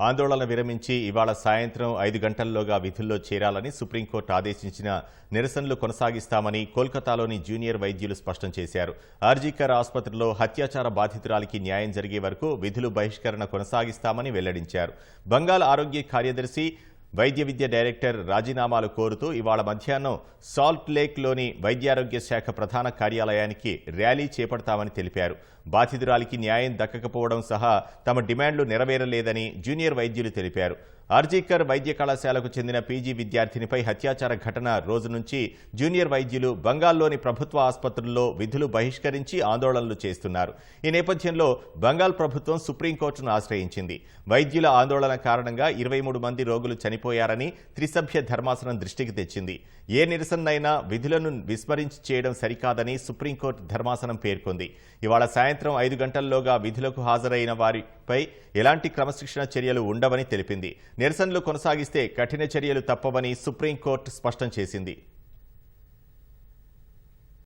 ఆందోళన విరమించి ఇవాళ సాయంత్రం ఐదు గంటల్లోగా విధుల్లో చేరాలని సుప్రీంకోర్టు ఆదేశించిన నిరసనలు కొనసాగిస్తామని కోల్కతాలోని జూనియర్ వైద్యులు స్పష్టం చేశారు. ఆర్జీకర్ ఆసుపత్రిలో హత్యాచార బాధితురాలికి న్యాయం జరిగే వరకు విధులు బహిష్కరణ కొనసాగిస్తామని వెల్లడించారు. బంగాల్ ఆరోగ్య కార్యదర్శి వైద్య విద్య డైరెక్టర్ రాజీనామాలు కోరుతూ ఇవాళ మధ్యాహ్నం సాల్ట్ లేక్లోని వైద్యారోగ్య శాఖ ప్రధాన కార్యాలయానికి ర్యాలీ చేపడతామని తెలిపారు. బాధితురాలికి న్యాయం దక్కకపోవడం సహా తమ డిమాండ్లు నెరవేరలేదని జూనియర్ వైద్యులు తెలిపారు. ఆర్జీకర్ వైద్య కళాశాలకు చెందిన పీజీ విద్యార్థినిపై హత్యాచార ఘటన రోజు నుంచి జూనియర్ వైద్యులు బంగాల్లోని ప్రభుత్వ ఆసుపత్రుల్లో విధులు బహిష్కరించి ఆందోళనలు చేస్తున్నారు. ఈ నేపథ్యంలో బంగాల్ ప్రభుత్వం సుప్రీంకోర్టును ఆశ్రయించింది. వైద్యుల ఆందోళన కారణంగా ఇరవై మూడు మంది రోగులు చనిపోయారని త్రిసభ్య ధర్మాసనం దృష్టికి తెచ్చింది. ఏ నిరసనైనా విధులను విస్మరించి చేయడం సరికాదని సుప్రీంకోర్టు ధర్మాసనం పేర్కొంది. ఇవాళ సాయంత్రం ఐదు గంటల్లోగా విధులకు హాజరైన వారిపై ఎలాంటి క్రమశిక్షణ చర్యలు ఉండవని తెలిపింది. నిరసనలు కొనసాగిస్తే కఠిన చర్యలు తప్పవని సుప్రీంకోర్టు స్పష్టం చేసింది.